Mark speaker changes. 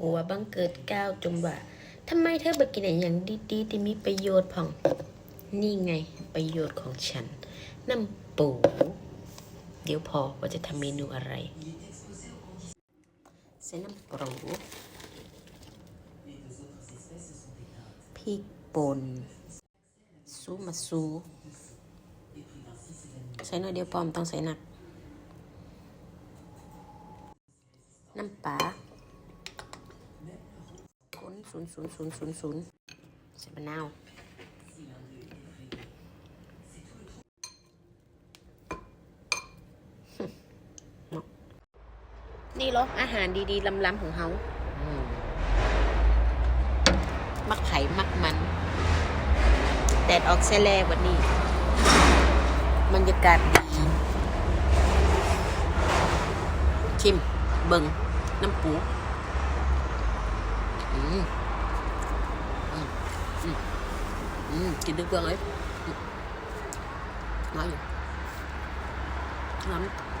Speaker 1: ผัวบังเกิดก้าวจมว่าทำไมเธอบ่กินอะไรอย่างดีๆที่มีประโยชน์พ่อง นี่ไงประโยชน์ของฉัน น้ำปู เดี๋ยวพอว่าจะทำเมนูอะไรใส่น้ำปูพริกป่นซูมาซูใส่หน่อยเดียวพอมต้องใส่หนัก น้ำปลา ศูนย์ศูนย์ศูนย์ศูนย์ศูนย์ใส่มะนาวนี่เหรออาหารดีๆล้ำๆของเขามมักไผ่มักมัน แดดออกแช่แลวันนี้บรรยากาศดีชิม เบิงน้ำปู กินดึกเบือเลยมน้อยอยู่น้ำ